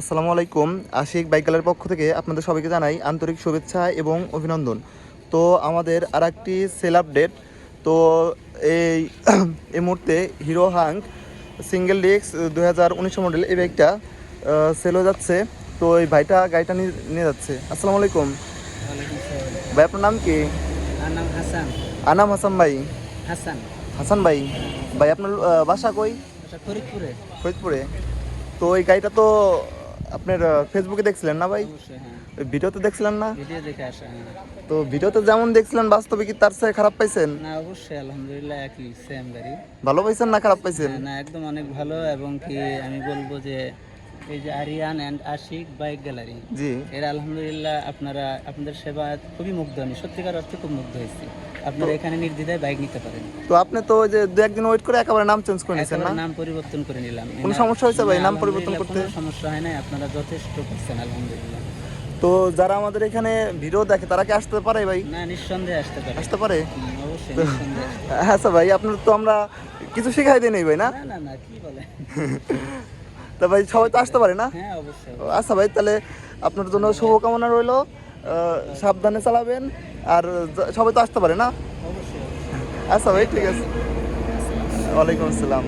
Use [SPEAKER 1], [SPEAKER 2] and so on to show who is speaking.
[SPEAKER 1] আসসালামু আলাইকুম। আশিক বাইকালের পক্ষ থেকে আপনাদের সবাইকে জানাই আন্তরিক শুভেচ্ছা এবং অভিনন্দন। তো আমাদের আর একটি সেল আপডেট তো এই এই মুহূর্তে হিরো হাঙ্ক সিঙ্গেল ডিস্ক দু হাজার উনিশশো মডেল এই বাইকটা সেল হয়ে যাচ্ছে। তো এই ভাইটা গাড়িটা নিয়ে নিয়ে যাচ্ছে। আসসালামু আলাইকুম। ভাই আপনার নাম কি?
[SPEAKER 2] হাসান।
[SPEAKER 1] আনাম হাসান ভাই।
[SPEAKER 2] হাসান।
[SPEAKER 1] হাসান ভাই। ভাই আপনার বাসা কই?
[SPEAKER 2] ফরিদপুরে।
[SPEAKER 1] ফরিদপুরে। তো এই গাড়িটা তো আপনার ফেসবুকে দেখছিলেন না ভাই?
[SPEAKER 2] হ্যাঁ।
[SPEAKER 1] ভিডিওতে দেখছিলেন না?
[SPEAKER 2] ভিডিও দেখে আসা
[SPEAKER 1] তো ভিডিওতে যেমন দেখছিলেন বাস্তবে কি তার চেয়ে খারাপ পাইছেন?
[SPEAKER 2] না অবশ্যই আলহামদুলিল্লাহ একই সেম গাড়ি।
[SPEAKER 1] ভালো পাইছেন না খারাপ পাইছেন?
[SPEAKER 2] হ্যাঁ, না একদম অনেক ভালো এবং কি আমি বলব যে এই যে Aryan and Ashiq bike gallery
[SPEAKER 1] ji.
[SPEAKER 2] এরা আলহামদুলিল্লাহ আপনারা আপনাদের সেবা খুবই মুগ্ধ আমি সত্যিকার অর্থে খুব মুগ্ধ হয়েছি। আপনারা এখানে নির্দ্বিধায় বাইক নিতে পারেন।
[SPEAKER 1] তো আপনি তো ওই যে দু একদিন ওয়েট করে একেবারে নাম চেঞ্জ করে নিয়েছেন না?
[SPEAKER 2] নাম পরিবর্তন করে নিলাম।
[SPEAKER 1] কোনো সমস্যা হয়েছে ভাই? নাম পরিবর্তন করতে?
[SPEAKER 2] সমস্যা হয় না আপনারা যথেষ্ট করছেন আলহামদুলিল্লাহ।
[SPEAKER 1] তো যারা আমাদের এখানে ভিডিও দেখে তারা কি আসতে পারে ভাই?
[SPEAKER 2] না নিঃসন্দেহে আসতে পারে।
[SPEAKER 1] আসতে পারে?
[SPEAKER 2] অবশ্যই
[SPEAKER 1] স্যার ভাই আপনার তো আমরা কিছু শেখাই দিই নাই ভাই না?
[SPEAKER 2] না না কি বলে
[SPEAKER 1] তা ভাই সবাই তো আসতে পারে না?
[SPEAKER 2] হ্যাঁ
[SPEAKER 1] আচ্ছা ভাই তাহলে আপনার জন্য শুভকামনা রইল। সাবধানে চালাবেন। আর সবাই তো আসতে পারে না? আচ্ছা ভাই ঠিক আছে। ওয়ালাইকুম আসসালাম।